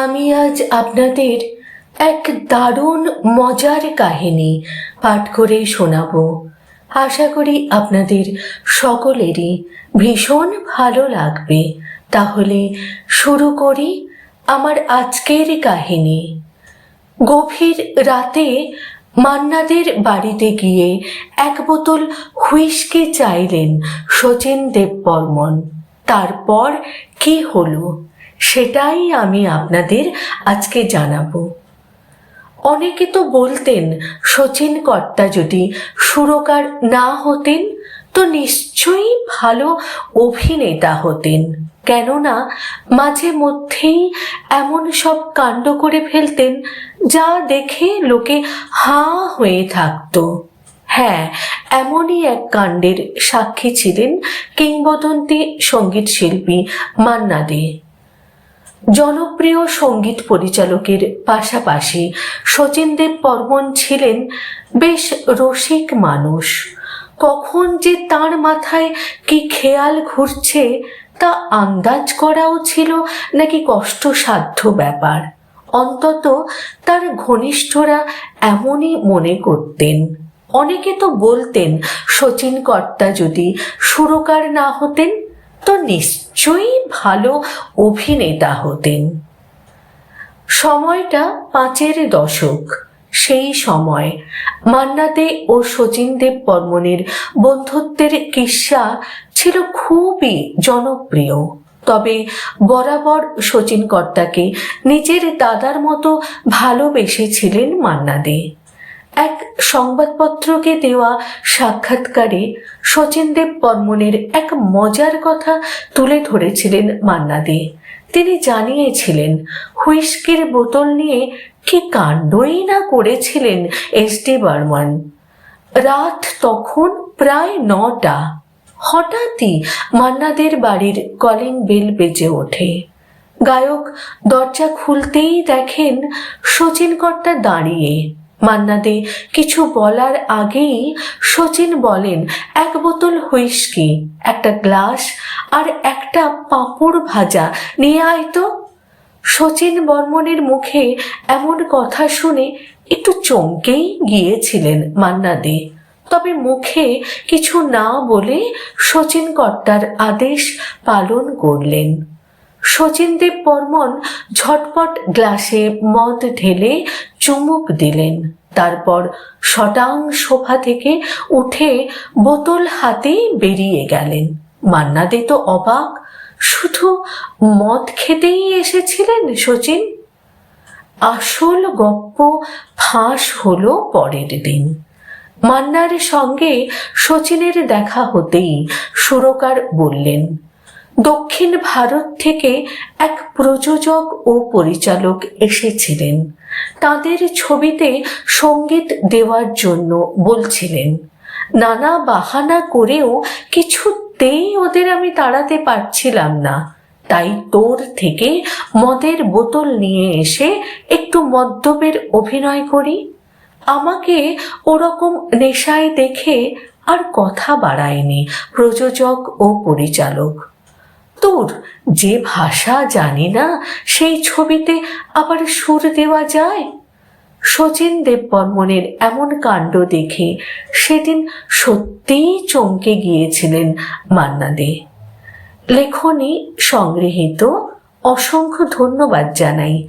আমি আজ আপনাদের এক দারুণ মজার কাহিনী পাঠ করে শোনাবো। আশা করি আপনাদের সকলেরই ভীষণ ভালো লাগবে। তাহলে শুরু করি আমার আজকের কাহিনী। গভীর রাতে মান্নাদের বাড়িতে গিয়ে এক বোতল হুইস্কি চাইলেন শচীন দেববর্মন। তারপর কি হলো? সেটাই আমি আপনাদের আজকে জানাব। অনেকে তো বলতেন শচীন কর্তা যদি সুরকার না হতেন, তো নিশ্চয়ই ভালো অভিনেতা হতেন। কেননা, মাঝে মধ্যেই এমন সব কাণ্ড করে ফেলতেন, যা দেখে লোকে হা হয়ে থাকতো। হ্যাঁ এমনই এক কাণ্ডের সাক্ষী ছিলেন কিংবদন্তি সংগীত শিল্পী মান্না দে। জনপ্রিয় সংগীত পরিচালকের পাশাপাশি শচীন দেব ছিলেন বেশ রসিক মানুষ। কখন যে তার মাথায় কি খেয়াল ঘুরছে তা আন্দাজ করাও ছিল নাকি কষ্টসাধ্য ব্যাপার। অন্তত তার ঘনিষ্ঠরা এমনই মনে করতেন। অনেকে তো বলতেন শচীন কর্তা যদি সুরকার না হতেন তো নিশ্চয়ই ভালো অভিনেতা হতেন। সময়টা পাঁচের দশক। সেই সময় মান্নাদে ও শচীন দেব বর্মনের বন্ধুত্বের কিস্সা ছিল খুবই জনপ্রিয়। তবে বরাবর শচীন কর্তাকে নিজের দাদার মতো ভালোবেসেছিলেন মান্না দে এক সংবাদপত্রকে দেওয়া সাক্ষাৎকারে শচীন দেব বর্মনের এক মজার কথা তুলে ধরেছিলেন মান্না দে তিনি জানিয়েছিলেন, হুইস্কির বোতল নিয়ে কি কাণ্ডই না করেছিলেন এস ডি বর্মন রাত তখন প্রায় নটা। হঠাৎই মান্নাদের বাড়ির কলিং বেল বেজে ওঠে। গায়ক দরজা খুলতেই দেখেন শচীন কর্তা দাঁড়িয়ে মান্নাদে কিছু বলার আগেই শচীন বলেন, এক বোতল হুইস্কি, একটা গ্লাস আর একটা পাঁপড় ভাজা, নিয়ে আয় তো। শচীন বর্মনের মুখে এমন কথা শুনে একটু চমকেই গিয়েছিলেন মান্না দে তবে মুখে কিছু না বলে শচীন কর্তার আদেশ পালন করলেন। শচীন দেব বর্মন ঝটপট গ্লাসে মদ ঢেলে চুমুক দিলেন। তারপর শটাং সোফা থেকে উঠে বোতল হাতে বেরিয়ে গেলেন। মান্না দে তো অবাক, শুধু মদ খেতেই এসেছিলেন শচীন আসল গপ্প ফাঁস হলো পরের দিন। মান্নার সঙ্গে শচীনের দেখা হতেই সুরকার বললেন দক্ষিণ ভারত থেকে এক প্রযোজক ও পরিচালক এসেছিলেন। তাদের ছবিতে সংগীত দেওয়ার জন্য বলছিলেন, নানা বাহানা করেও কিছুতেই ওদের আমি তাড়াতে পারছিলাম না। তাই তোর থেকে মদের বোতল নিয়ে এসে একটু মদ্যপের অভিনয় করি। আমাকে ওরকম নেশায় দেখে আর কথা বাড়ায়নি প্রযোজক ও পরিচালক। তোর যে ভাষা জানি না, সেই ছবিতে আবার সুর দেওয়া যায়? শচীন দেব বর্মনের এমন কাণ্ড দেখে সেদিন সত্যিই চমকে গিয়েছিলেন মান্না দে লেখনী সংগৃহীত, অসংখ্য ধন্যবাদ জানাই।